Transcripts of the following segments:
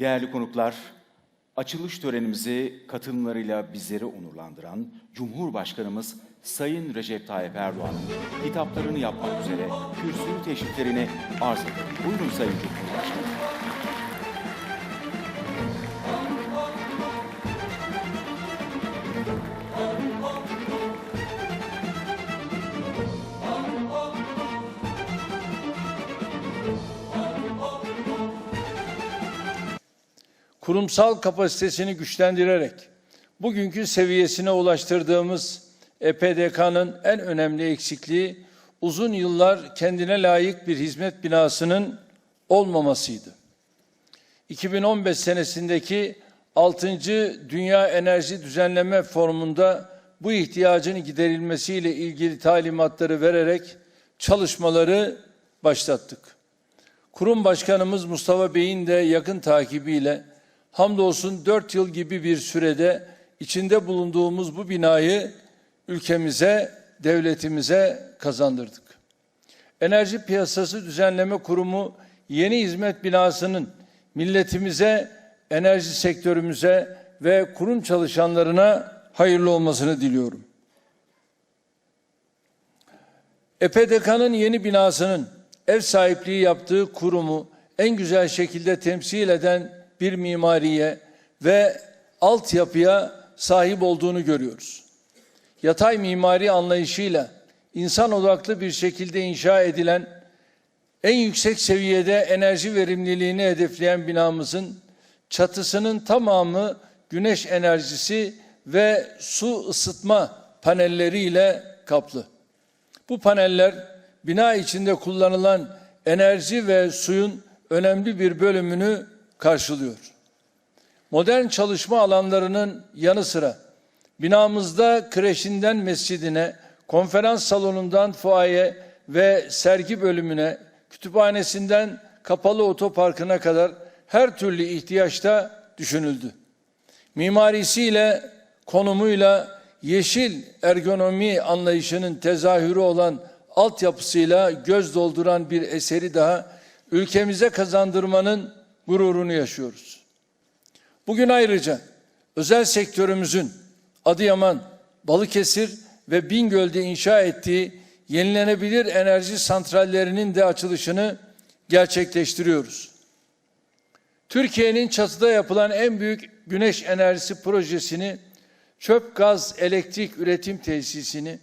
Değerli konuklar, açılış törenimizi katılımlarıyla bizleri onurlandıran Cumhurbaşkanımız Sayın Recep Tayyip Erdoğan'ın hitaplarını yapmak üzere kürsü teşriflerini arz ederim. Buyurun Sayın Cumhurbaşkanım. Kurumsal kapasitesini güçlendirerek bugünkü seviyesine ulaştırdığımız EPDK'nın en önemli eksikliği uzun yıllar kendine layık bir hizmet binasının olmamasıydı. 2015 senesindeki 6. Dünya Enerji Düzenleme Forumu'nda bu ihtiyacın giderilmesiyle ilgili talimatları vererek çalışmaları başlattık. Kurum Başkanımız Mustafa Bey'in de yakın takibiyle hamdolsun dört yıl gibi bir sürede içinde bulunduğumuz bu binayı ülkemize, devletimize kazandırdık. Enerji Piyasası Düzenleme Kurumu yeni hizmet binasının milletimize, enerji sektörümüze ve kurum çalışanlarına hayırlı olmasını diliyorum. EPDK'nın yeni binasının ev sahipliği yaptığı kurumu en güzel şekilde temsil eden bir mimariye ve altyapıya sahip olduğunu görüyoruz. Yatay mimari anlayışıyla insan odaklı bir şekilde inşa edilen en yüksek seviyede enerji verimliliğini hedefleyen binamızın çatısının tamamı güneş enerjisi ve su ısıtma panelleriyle kaplı. Bu paneller bina içinde kullanılan enerji ve suyun önemli bir bölümünü karşılıyor. Modern çalışma alanlarının yanı sıra binamızda kreşinden mescidine, konferans salonundan fuaye ve sergi bölümüne, kütüphanesinden kapalı otoparkına kadar her türlü ihtiyaçta düşünüldü. Mimarisiyle, konumuyla yeşil ergonomi anlayışının tezahürü olan altyapısıyla göz dolduran bir eseri daha ülkemize kazandırmanın gururunu yaşıyoruz. Bugün ayrıca özel sektörümüzün Adıyaman, Balıkesir ve Bingöl'de inşa ettiği yenilenebilir enerji santrallerinin de açılışını gerçekleştiriyoruz. Türkiye'nin çatıda yapılan en büyük güneş enerjisi projesini, çöp gaz elektrik üretim tesisini,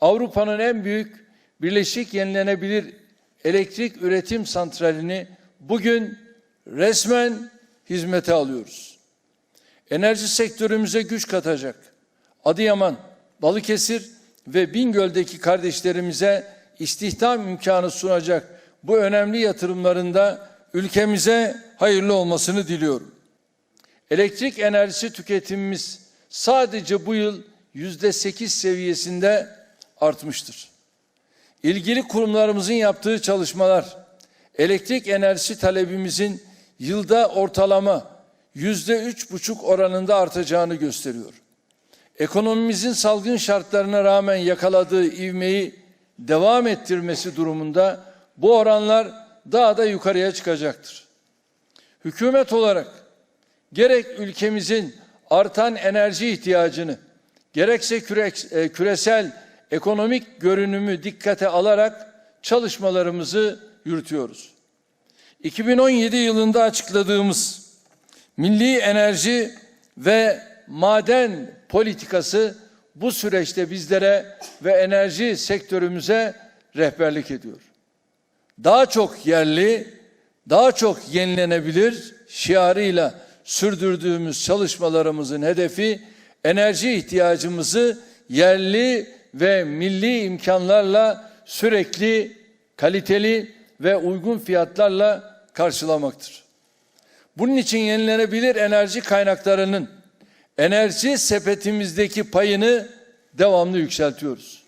Avrupa'nın en büyük birleşik yenilenebilir elektrik üretim santralini bugün resmen hizmete alıyoruz. Enerji sektörümüze güç katacak. Adıyaman, Balıkesir ve Bingöl'deki kardeşlerimize istihdam imkanı sunacak bu önemli yatırımlarında ülkemize hayırlı olmasını diliyorum. Elektrik enerjisi tüketimimiz sadece bu yıl yüzde sekiz seviyesinde artmıştır. İlgili kurumlarımızın yaptığı çalışmalar elektrik enerjisi talebimizin yılda ortalama yüzde üç buçuk oranında artacağını gösteriyor. Ekonomimizin salgın şartlarına rağmen yakaladığı ivmeyi devam ettirmesi durumunda bu oranlar daha da yukarıya çıkacaktır. Hükümet olarak gerek ülkemizin artan enerji ihtiyacını gerekse e, küresel ekonomik görünümü dikkate alarak çalışmalarımızı yürütüyoruz. 2017 yılında açıkladığımız milli enerji ve maden politikası bu süreçte bizlere ve enerji sektörümüze rehberlik ediyor. Daha çok yerli, daha çok yenilenebilir şiarıyla sürdürdüğümüz çalışmalarımızın hedefi enerji ihtiyacımızı yerli ve milli imkanlarla sürekli kaliteli ve uygun fiyatlarla karşılamaktır. Bunun için yenilenebilir enerji kaynaklarının enerji sepetimizdeki payını devamlı yükseltiyoruz.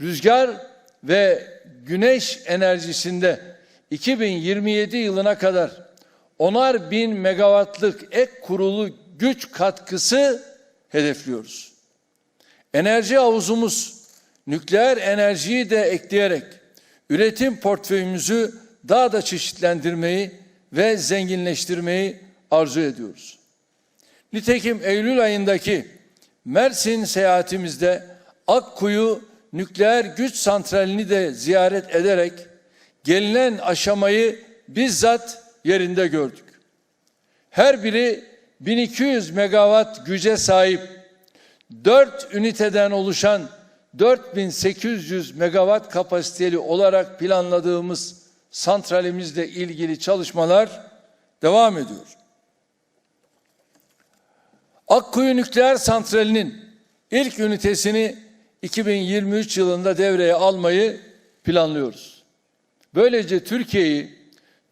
Rüzgar ve güneş enerjisinde 2027 yılına kadar onar bin megawattlık ek kurulu güç katkısı hedefliyoruz. Enerji havuzumuz nükleer enerjiyi de ekleyerek üretim portföyümüzü daha da çeşitlendirmeyi ve zenginleştirmeyi arzu ediyoruz. Nitekim Eylül ayındaki Mersin seyahatimizde Akkuyu nükleer güç santralini de ziyaret ederek gelinen aşamayı bizzat yerinde gördük. Her biri 1200 megawatt güce sahip 4 üniteden oluşan 4800 megawatt kapasiteli olarak planladığımız santralimizle ilgili çalışmalar devam ediyor. Akkuyu Nükleer Santrali'nin ilk ünitesini 2023 yılında devreye almayı planlıyoruz. Böylece Türkiye'yi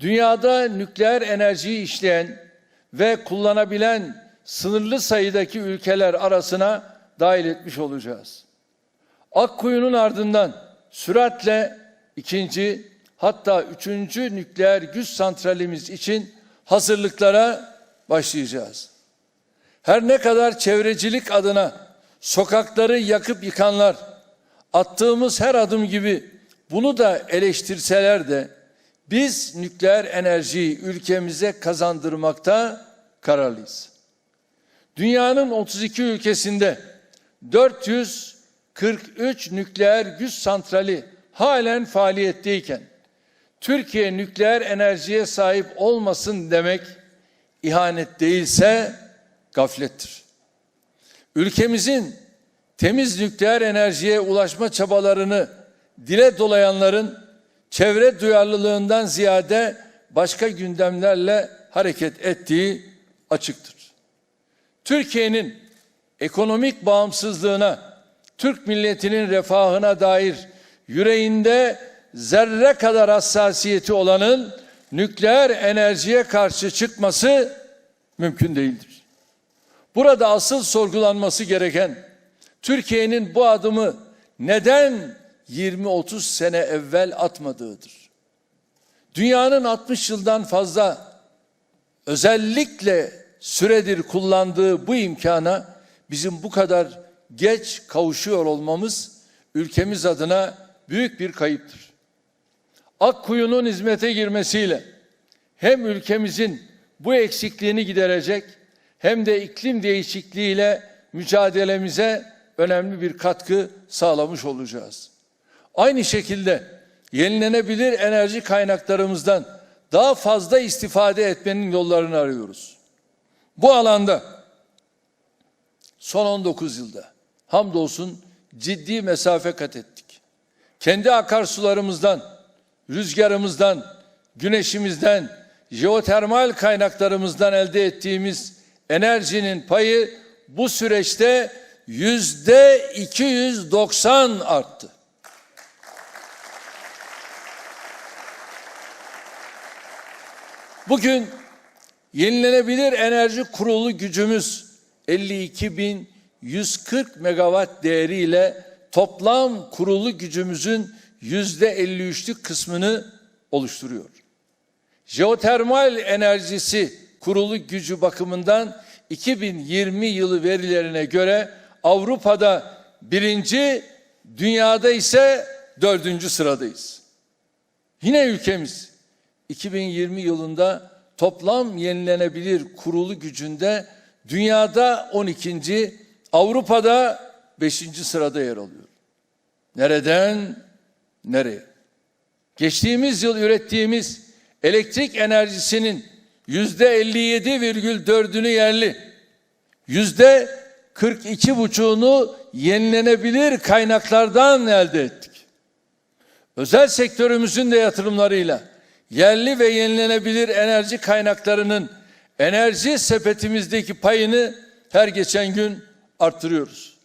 dünyada nükleer enerjiyi işleyen ve kullanabilen sınırlı sayıdaki ülkeler arasına dahil etmiş olacağız. Akkuyu'nun ardından süratle ikinci hatta üçüncü nükleer güç santralimiz için hazırlıklara başlayacağız. Her ne kadar çevrecilik adına sokakları yakıp yıkanlar attığımız her adım gibi bunu da eleştirseler de biz nükleer enerjiyi ülkemize kazandırmakta kararlıyız. Dünyanın 32 ülkesinde 443 nükleer güç santrali halen faaliyetteyken Türkiye nükleer enerjiye sahip olmasın demek ihanet değilse gaflettir. Ülkemizin temiz nükleer enerjiye ulaşma çabalarını dile dolayanların çevre duyarlılığından ziyade başka gündemlerle hareket ettiği açıktır. Türkiye'nin ekonomik bağımsızlığına, Türk milletinin refahına dair yüreğinde zerre kadar hassasiyeti olanın nükleer enerjiye karşı çıkması mümkün değildir. Burada asıl sorgulanması gereken Türkiye'nin bu adımı neden 20-30 sene evvel atmadığıdır. Dünyanın 60 yıldan fazla özellikle süredir kullandığı bu imkana bizim bu kadar geç kavuşuyor olmamız ülkemiz adına büyük bir kayıptır. Akkuyu'nun hizmete girmesiyle hem ülkemizin bu eksikliğini giderecek hem de iklim değişikliğiyle mücadelemize önemli bir katkı sağlamış olacağız. Aynı şekilde yenilenebilir enerji kaynaklarımızdan daha fazla istifade etmenin yollarını arıyoruz. Bu alanda son 19 yılda hamdolsun ciddi mesafe kat ettik. Kendi akarsularımızdan, rüzgarımızdan, güneşimizden, jeotermal kaynaklarımızdan elde ettiğimiz enerjinin payı bu süreçte yüzde 290 arttı. Bugün yenilenebilir enerji kurulu gücümüz 52.140 megawatt değeriyle toplam kurulu gücümüzün yüzde 53'lük kısmını oluşturuyor. Jeotermal enerjisi kurulu gücü bakımından 2020 yılı verilerine göre Avrupa'da birinci, dünyada ise dördüncü sıradayız. Yine ülkemiz 2020 yılında toplam yenilenebilir kurulu gücünde dünyada 12. Avrupa'da 5. sırada yer alıyor. Nereden nereye? Geçtiğimiz yıl ürettiğimiz elektrik enerjisinin yüzde 57,4'ünü yerli, yüzde 42 buçuğunu yenilenebilir kaynaklardan elde ettik. Özel sektörümüzün de yatırımlarıyla yerli ve yenilenebilir enerji kaynaklarının enerji sepetimizdeki payını her geçen gün arttırıyoruz.